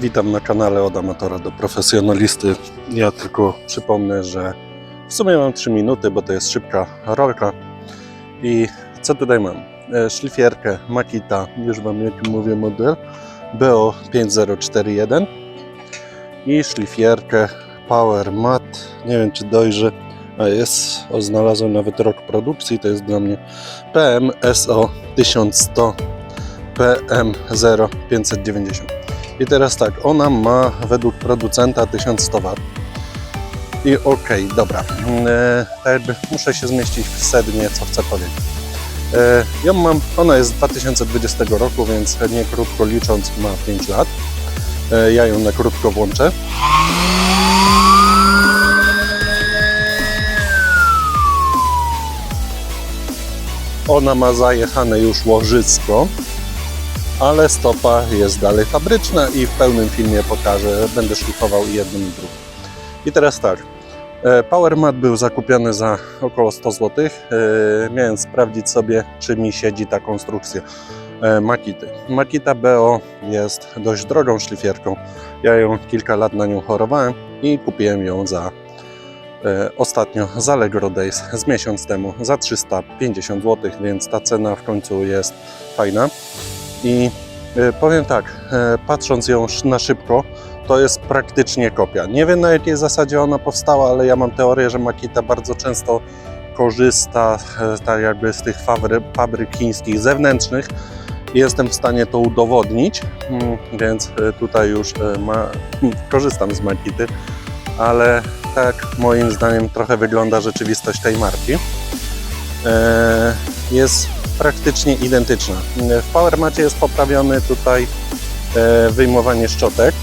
Witam na kanale od amatora do profesjonalisty. Ja tylko przypomnę, że w sumie mam 3 minuty, bo to jest szybka rolka. I co tutaj mam? E, Szlifierkę Makita, już Wam jaki mówię model, BO5041 i szlifierkę Power Mat, nie wiem czy dojrzy, a jest, o, znalazłem nawet rok produkcji, to jest dla mnie PMSO 1100 PM0590. I teraz tak, ona ma według producenta 1100 W. I okej, dobra. E, tak jakby muszę się zmieścić w sednie, co chcę powiedzieć. E, ja mam, ona jest z 2020 roku, więc nie krótko licząc ma 5 lat. E, ja ją na krótko włączę. Ona ma zajechane już łożysko, ale stopa jest dalej fabryczna i w pełnym filmie pokażę, będę szlifował jednym i drugim. I teraz tak, e, Power Mat był zakupiony za około 100 zł. E, Miałem sprawdzić sobie, czy mi siedzi ta konstrukcja e, Makity. Makita BO jest dość drogą szlifierką. Ja ją kilka lat na nią chorowałem i kupiłem ją za ostatnio z Allegro Days z miesiąc temu za 350 zł, więc ta cena w końcu jest fajna. I e, powiem tak, e, patrząc ją na szybko, to jest praktycznie kopia. Nie wiem na jakiej zasadzie ona powstała, ale ja mam teorię, że Makita bardzo często korzysta e, tak jakby z tych fabry, fabryk chińskich zewnętrznych jestem w stanie to udowodnić, Mm, więc tutaj już ma, korzystam z Makity, ale tak moim zdaniem trochę wygląda rzeczywistość tej marki. Jest praktycznie identyczna. W PowerMacie jest poprawiony tutaj e, wyjmowanie szczotek,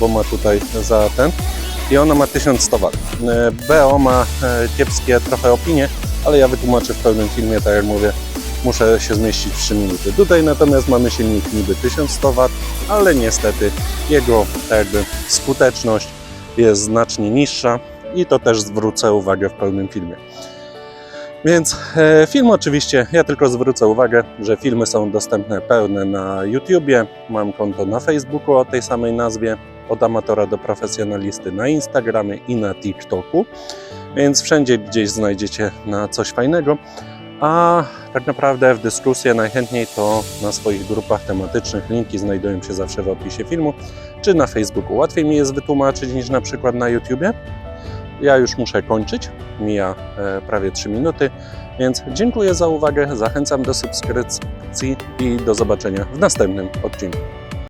bo ma tutaj za ten i ona ma 1100 W. BO ma e, kiepskie trochę opinie, ale ja wytłumaczę w pełnym filmie, tak jak mówię, muszę się zmieścić w 3 minuty. Tutaj natomiast mamy silnik niby 1100 W, ale niestety jego jakby skuteczność jest znacznie niższa i to też zwrócę uwagę w pełnym filmie. Więc e, film oczywiście, ja tylko zwrócę uwagę, że filmy są dostępne pełne na YouTubie. Mam konto na Facebooku o tej samej nazwie, od amatora do profesjonalisty na Instagramie i na TikToku. Więc wszędzie gdzieś znajdziecie na coś fajnego. A tak naprawdę w dyskusję najchętniej to na swoich grupach tematycznych. Linki znajdują się zawsze w opisie filmu, czy na Facebooku. Łatwiej mi jest wytłumaczyć niż na przykład na YouTubie. Ja już muszę kończyć, mija e, prawie 3 minuty, więc dziękuję za uwagę, zachęcam do subskrypcji i do zobaczenia w następnym odcinku.